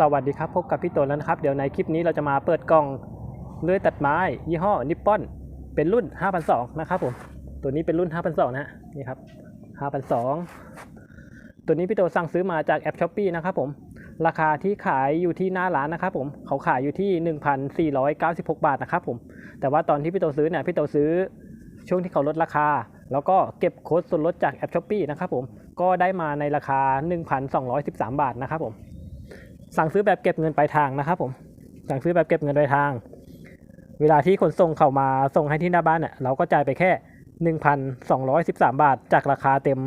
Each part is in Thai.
สวัสดีครับ พบกับพี่โตนแล้วนะครับ เดี๋ยวในคลิปนี้เราจะมาเปิดกล่องเลื่อยตัดไม้ ยี่ห้อนิปปอน เป็นรุ่น5,200นะครับผม ตัวนี้เป็นรุ่น5,200นะนี่ครับ5,200ตัวนี้พี่โตสั่งซื้อมาจากแอปช้อปปีนะครับผม ราคาที่ขายอยู่ที่หน้าร้านนะครับผม เขาขายอยู่ที่ 1,496 บาทนะครับผม แต่ว่าตอนที่พี่โตซื้อเนี่ยพี่โตซื้อช่วงที่เขาลดราคา แล้วก็เก็บโค้ดส่วนลดจากแอปช้อปปีนะครับผม ก็ได้มาในราคา 1,213 บาทนะครับผม สั่งซื้อแบบเก็บเงินปลายทางนะครับผมสั่งซื้อแบบเก็บเงินปลายทาง เวลาที่ขนส่งเข้ามาส่งให้ที่หน้าบ้านเนี่ยเราก็จ่ายไปแค่ 1,213 บาท จากราคาเต็ม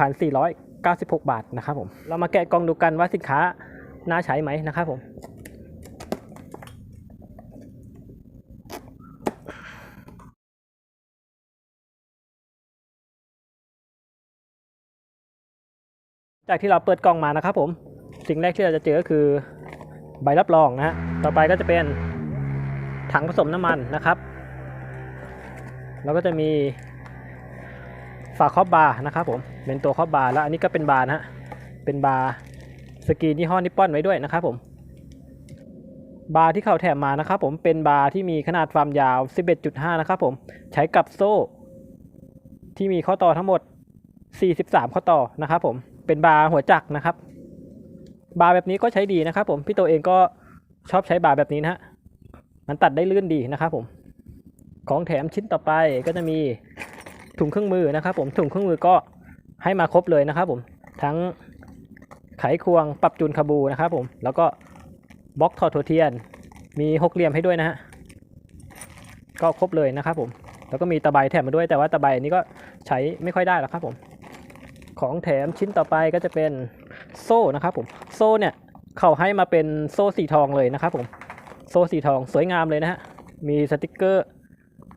1,496 บาทนะครับผมเรามาแกะกล่องดูกันว่าสินค้าน่าใช้ไหมนะครับผมจากที่เราเปิดกล่องมานะครับผม สิ่งแรกที่เราจะเจอก็คือใบรับรองนะฮะ ต่อไปก็จะเป็นถังผสมน้ำมันนะครับ แล้วก็จะมีฝาครอบบาร์นะครับผม เป็นตัวครอบบาร์แล้วอันนี้ก็เป็นบาร์นะฮะ เป็นบาร์สกรีนยี่ห้อนิปปอนไว้ด้วยนะครับผม บาร์ที่เขาแถมมานะครับผม เป็นบาร์ที่มีขนาดความยาว 11.5 นะครับผม ใช้กับโซ่ ที่มีข้อต่อทั้งหมด 43 ข้อต่อนะครับผม เป็นบาร์หัวจักรนะครับ บาร์แบบนี้ก็ใช้ดีนะครับผมพี่โตเองก็ชอบใช้บาร์แบบนี้นะฮะมันตัดได้ลื่นดีนะครับผม ของแถมชิ้นต่อไปก็จะมีถุงเครื่องมือนะครับ ผมถุงเครื่องมือก็ให้มาครบเลยนะครับ ผมทั้งไขควงปรับจูนคาบูนะครับ ผมแล้วก็บล็อกถอดถั่วเทียน มีหกเหลี่ยมให้ด้วยนะฮะก็ครบเลยนะครับ ผมแล้วก็มีตะไบแถมมาด้วยแต่ว่าตะไบอันนี้ก็ใช้ไม่ค่อยได้หรอกครับผม ของแถมชิ้นต่อไปก็จะเป็น โซ่นะครับผมโซ่เนี่ยเขาให้มาเป็นโซ่สีทองเลยนะครับผมโซ่สีทองสวยงามเลยนะฮะมีสติกเกอร์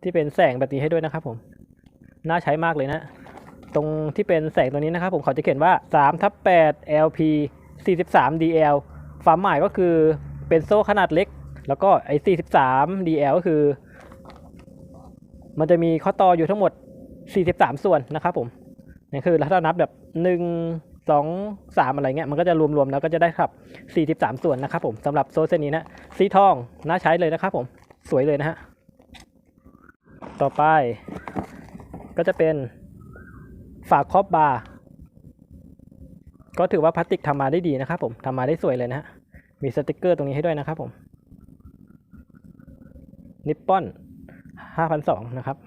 ที่เป็นแสงแบบนี้ให้ด้วยนะครับผมน่าใช้มากเลยนะตรงที่เป็นแสงตัวนี้นะครับผมเขาจะเขียนว่า3ทับ8 LP 43 DL ความหมายก็คือเป็นโซ่ขนาดเล็ก แล้วก็ไอ้43 DL ก็คือ มันจะมีข้อต่ออยู่ทั้งหมด 43 ส่วนนะครับผมนี่คือถ้าเรานับแบบห นึ่งสองสามอะไรเงี้ยมันก็จะรวมๆแล้วก็จะได้ครับสี่สิบสามส่วนนะครับผมสำหรับโซ่เส้นนี้นะสีทองน่าใช้เลยนะครับผมสวยเลยนะฮะต่อไป ก็จะเป็นฝากครอบบาร์ก็ถือว่าพลาสติกทำมาได้ดีนะครับผมทำมาได้สวยเลยนะฮะมีสติกเกอร์ตรงนี้ให้ด้วยนะครับผมนิปปอนห้าพันสองนะครับ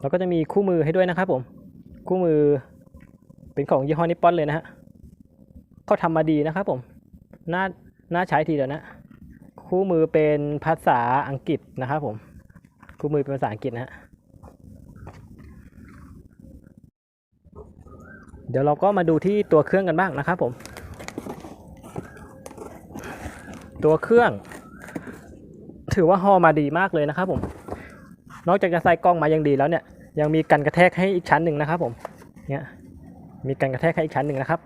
แล้วก็จะมีคู่มือให้ด้วยนะครับผม คู่มือ เป็นของยี่ห้อนิปปอนเลยนะฮะเขาทำมาดีนะครับผมน่าน่าใช้ทีเดียวนะ คู่มือเป็นภาษาอังกฤษนะครับผม คู่มือเป็นภาษาอังกฤษนะฮะเดี๋ยวเราก็มาดูที่ตัวเครื่องกันบ้างนะครับผม ตัวเครื่อง ถือว่าห่อมาดีมากเลยนะครับผม นอกจากจะใส่กล้องมายังดีแล้วเนี่ย ยังมีกันกระแทกให้อีกชั้นหนึ่งนะครับผม เนี่ย มีกันกระแทกให้อีกชั้นหนึ่งนะครับ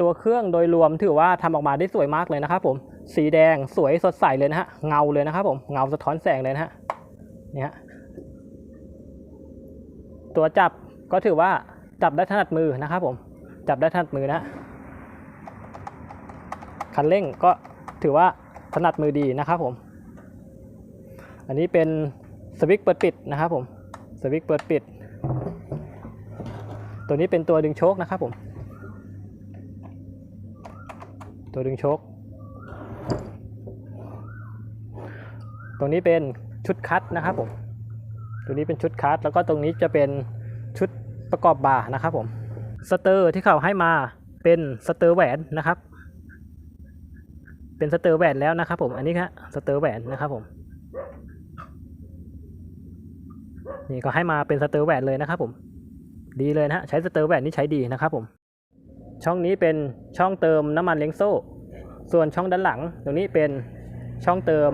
ตัวเครื่องโดยรวมถือว่าทำออกมาได้สวยมากเลยนะครับผมสีแดงสวยสดใสเลยนะฮะเงาเลยนะครับผมเงาสะท้อนแสงเลยนะฮะเนี่ยตัวจับก็ถือว่าจับได้ถนัดมือนะครับผมจับได้ถนัดมือนะ คันเร่งก็ถือว่าถนัดมือดีนะครับผม อันนี้เป็นสวิตช์เปิดปิดนะครับผม สวิตช์เปิดปิด ตัวนี้เป็นตัวดึงโชคนะครับผม ตัวดึงโชค ตรงนี้เป็นชุดคัดนะครับผม ตัวนี้เป็นชุดคัดแล้วก็ตรงนี้จะเป็นชุดประกอบบาร์นะครับผม สเตอร์ที่เขาให้มาเป็นสเตอร์แหวนนะครับ เป็นสเตอร์แหวนแล้วนะครับผม อันนี้ครับสเตอร์แหวนนะครับผม นี่ก็ให้มาเป็นสเตอร์แหวนเลยนะครับผม ดีเลยนะฮะ ใช้สเตอร์แหวนนี่ใช้ดีนะครับผม ช่องนี้เป็นช่องเติมน้ำมันเลี้ยงโซ่ ส่วนช่องด้านหลัง ตรงนี้เป็นช่องเติม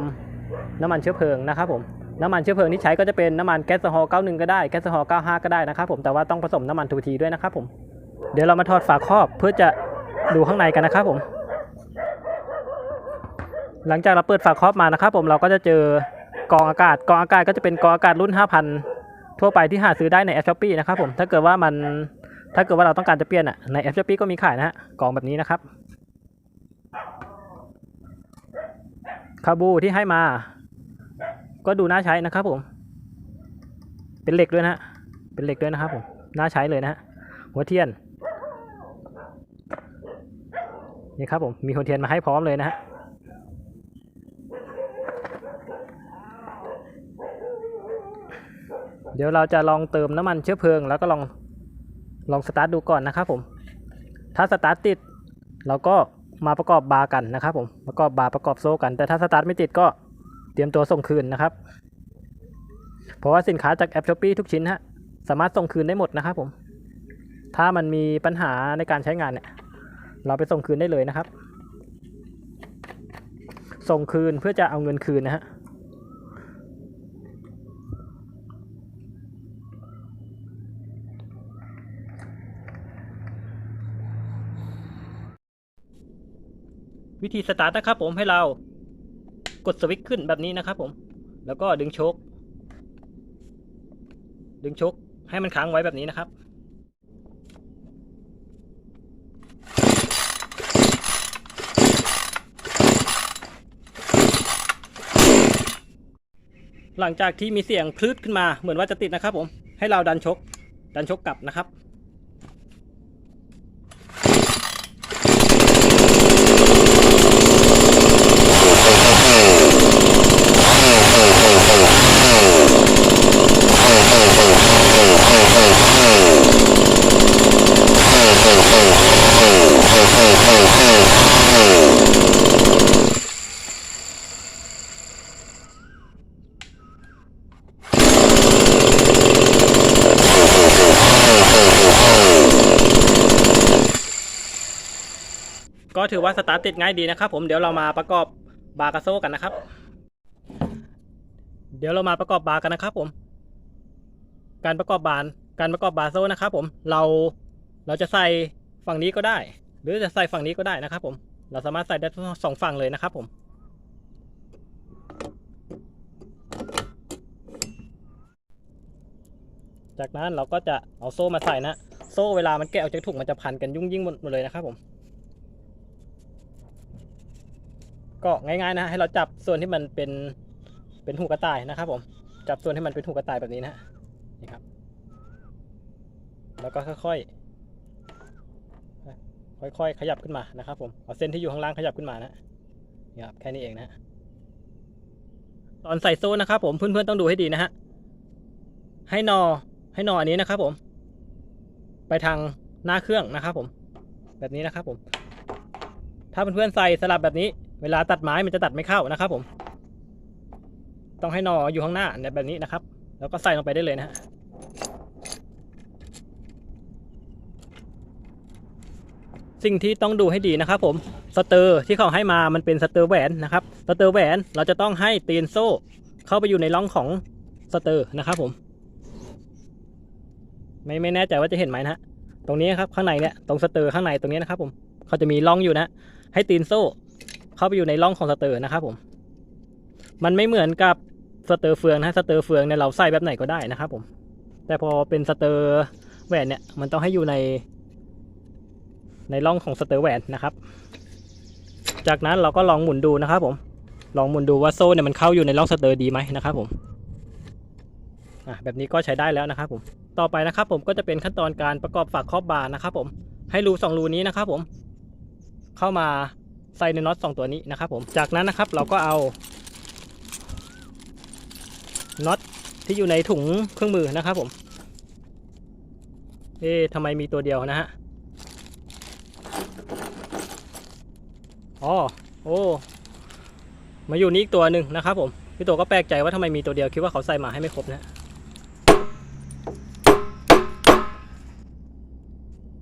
น้ำมันเชื้อเพลิงนะครับผม น้ำมันเชื้อเพลิงที่ใช้ก็จะเป็นน้ำมันแก๊สโซฮอล์91 ก็ได้ แก๊สโซฮอล์95 ก็ได้นะครับผม แต่ว่าต้องผสมน้ำมันทูทีด้วยนะครับผม เดี๋ยวเรามาถอดฝาครอบเพื่อจะดูข้างในกันนะครับผม หลังจากเราเปิดฝาครอบมานะครับ ผมเราก็จะเจอกองอากาศกองอากาศก็จะเป็นกองอากาศรุ่น 5,000 ทั่วไปที่หาซื้อได้ในแอปช้อปปี้นะครับผมถ้าเกิดว่ามันถ้าเกิดว่าเราต้องการจะเปลี่ยนอะในแอปช้อปปี้ก็มีขายนะฮะกองแบบนี้นะครับคาบูที่ให้มา ก็ดูน่าใช้นะครับผม เป็นเหล็กด้วยนะฮะเป็นเหล็กด้วยนะครับผมน่าใช้เลยนะฮะหัวเทียนนี่ครับผมมีหัวเทียนมาให้พร้อมเลยนะฮะ ดี๋ยวเราจะลองเติมน้ำมันเชื้อเพลิง แล้วก็ลองลองสตาร์ทดูก่อนนะครับผมถ้าสตาร์ทติดเราก็มาประกอบบาร์กันนะครับผมประกอบบาร์ประกอบโซ่กัน แต่ถ้าสตาร์ทไม่ติดก็เตรียมตัวส่งคืนนะครับ เพราะว่าสินค้าจากแอปช้อปปีทุกชิ้นฮะสามารถส่งคืนได้หมดนะครับผม ถ้ามันมีปัญหาในการใช้งานเนี่ย เราไปส่งคืนได้เลยนะครับ ส่งคืนเพื่อจะเอาเงินคืนนะฮะ วิธีสตาร์ทนะครับผมให้เรากดสวิตช์ขึ้นแบบนี้นะครับผม แล้วก็ดึงโชคดึงชคให้มันค้างไว้แบบนี้นะครับ หลังจากที่มีเสียงพลืดขึ้นมาเหมือนว่าจะติดนะครับผม ให้เราดันชก ดันชกกลับนะครับ ก็ถือว่าสตาร์ทติดง่ายดีนะครับผมเดี๋ยวเรามาประกอบบาร์กาโซกันนะครับ เดี๋ยวเรามาประกอบบาร์กันนะครับผม การประกอบบานการประกอบบาร์โซนะครับผมเราเราจะใส่ฝั่งนี้ก็ได้ หรือจะใส่ฝั่งนี้ก็ได้นะครับผมเราสามารถใส่ได้ทั้งสองฝั่งเลยนะครับผมจากนั้นเราก็จะเอาโซ่มาใส่นะ โซ่เวลามันแกะออกจากถุงมันจะพันกันยุ่งยิ่งหมดเลยนะครับผม ก็ง่ายๆนะให้เราจับส่วนที่มันเป็นเป็นหูกระต่ายนะครับผม จับส่วนที่มันเป็นหูกระต่ายแบบนี้นะ นี่ครับ แล้วก็ค่อยๆ ค่อยๆ ขยับขึ้นมานะครับผม เอาเส้นที่อยู่ข้างล่างขยับขึ้นมานะนี่ครับแค่นี้เองนะ ตอนใส่โซ่นะครับผมเพื่อนๆต้องดูให้ดีนะฮะ ให้นอให้นออันนี้นะครับผม ไปทางหน้าเครื่องนะครับผม แบบนี้นะครับผม ถ้าเพื่อนๆใส่สลับแบบนี้ เวลาตัดไม้มันจะตัดไม่เข้านะครับผม ต้องให้นออยู่ข้างหน้าแบบนี้นะครับ แล้วก็ใส่ลงไปได้เลยนะฮะสิ่งที่ต้องดูให้ดีนะครับผมสเตอร์ที่เขาให้มามันเป็นสเตอร์แหวนนะครับสเตอร์แหวนเราจะต้องให้ตีนโซ่เข้าไปอยู่ในร่องของสเตอร์นะครับผม ไม่ไม่แน่ใจว่าจะเห็นไหมนะฮะตรงนี้ครับข้างในเนี่ยตรงสเตอร์ข้างในตรงนี้นะครับผมเขาจะมีร่องอยู่นะ ให้ตีนโซ่ เข้าไปอยู่ในร่องของสเตอร์นะครับผม มันไม่เหมือนกับ สเตอร์เฟืองนะสเตอร์เฟืองเนี่ยเราใส่แบบไหนก็ได้นะครับผม แต่พอเป็นสเตอร์แหวนเนี่ยมันต้องให้อยู่ใน ในร่องของสเตอร์แหวนนะครับ จากนั้นเราก็ลองหมุนดูนะครับผม ลองหมุนดูว่าโซ่เนี่ยมันเข้าอยู่ในร่องสเตอร์ดีไหมนะครับผมอะแบบนี้ก็ใช้ได้แล้วนะครับผม ต่อไปนะครับผมก็จะเป็นขั้นตอนการประกอบฝากครอบบาร์นะครับผม ให้รูสองรูนี้นะครับผม เข้ามาใส่ในน็อตสองตัวนี้นะครับผม จากนั้นนะครับเราก็เอา น็อตที่อยู่ในถุงเครื่องมือนะครับผม เอ๊ะทำไมมีตัวเดียวนะฮะ อ๋อ โอ้ มาอยู่นี่อีกตัวหนึ่งนะครับผม พี่ตัวก็แปลกใจว่าทำไมมีตัวเดียว คิดว่าเขาใส่มาให้ไม่ครบนะ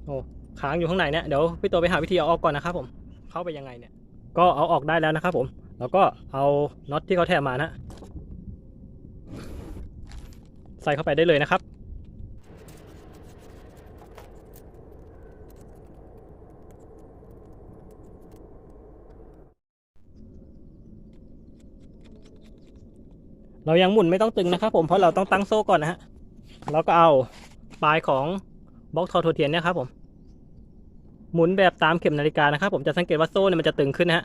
โอ้ค้างอยู่ข้างในเนี่ย เดี๋ยวพี่ตัวไปหาวิธีเอาออกก่อนนะครับผม เข้าไปยังไงเนี่ย ก็เอาออกได้แล้วนะครับผม แล้วก็เอาน็อตที่เขาแถมมานะ ใส่เข้าไปได้เลยนะครับ เรายังหมุนไม่ต้องตึงนะครับผมเพราะเราต้องตั้งโซ่ก่อนนะฮะเราก็เอาปลายของบล็อกทอโทเทียนเนี่ยครับผมหมุนแบบตามเข็มนาฬิกานะครับผมจะสังเกตว่าโซ่เนี่ยมันจะตึงขึ้นนะฮะ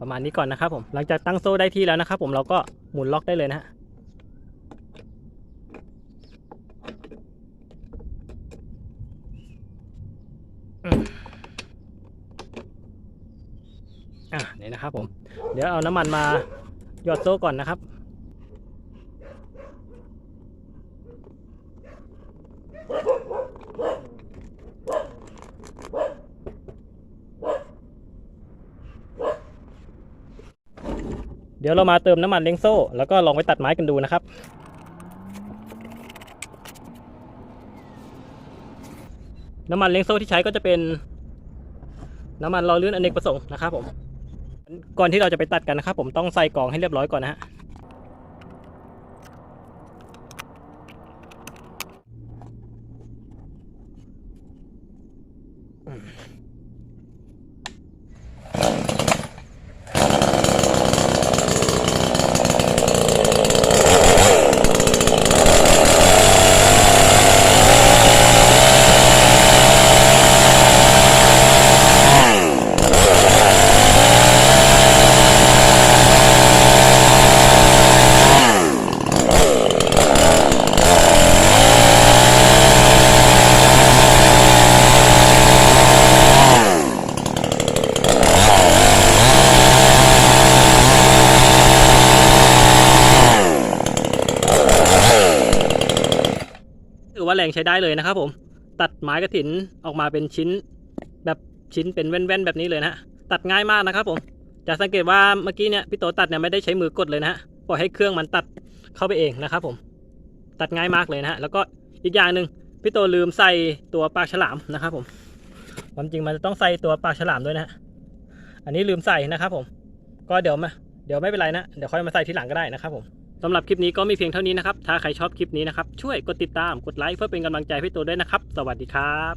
ประมาณนี้ก่อนนะครับผมหลังจากตั้งโซ่ได้ที่แล้วนะครับผมเราก็หมุนล็อกได้เลยนะฮะ อะนี่นะครับผม เดี๋ยวเอาน้ำมันมาหยอดโซ่ก่อนนะครับเดี๋ยวเรามาเติมน้ำมันเลี้ยงโซ่ แล้วก็ลองไปตัดไม้กันดูนะครับ น้ำมันเล้งโซ่ที่ใช้ก็จะเป็น น้ำมันรอลื่นอเนกประสงค์นะครับผม ก่อนที่เราจะไปตัดกันนะครับผมต้องใส่กล่องให้เรียบร้อยก่อนนะฮะ ว่าแรงใช้ได้เลยนะครับผม ตัดไม้กระถินออกมาเป็นชิ้น แบบชิ้นเป็นแว่นๆแบบนี้เลยนะตัดง่ายมากนะครับผมจะสังเกตว่าเมื่อกี้เนี่ยพี่โตตัดเนี่ยไม่ได้ใช้มือกดเลยนะฮะปล่อยให้เครื่องมันตัดเข้าไปเองนะครับผม ตัดง่ายมากเลยนะฮะแล้วก็อีกอย่างหนึ่งพี่โตลืมใส่ตัวปากฉลามนะครับผมความจริงมันจะต้องใส่ตัวปากฉลามด้วยนะฮะอันนี้ลืมใส่นะครับผม ก็เดี๋ยวมาเดี๋ยวไม่เป็นไรนะ เดี๋ยวค่อยมาใส่ทีหลังก็ได้นะครับผม สำหรับคลิปนี้ก็มีเพียงเท่านี้นะครับ ถ้าใครชอบคลิปนี้นะครับ ช่วยกดติดตาม กดไลค์เพื่อเป็นกำลังใจให้พี่ตัวด้วยนะครับ สวัสดีครับ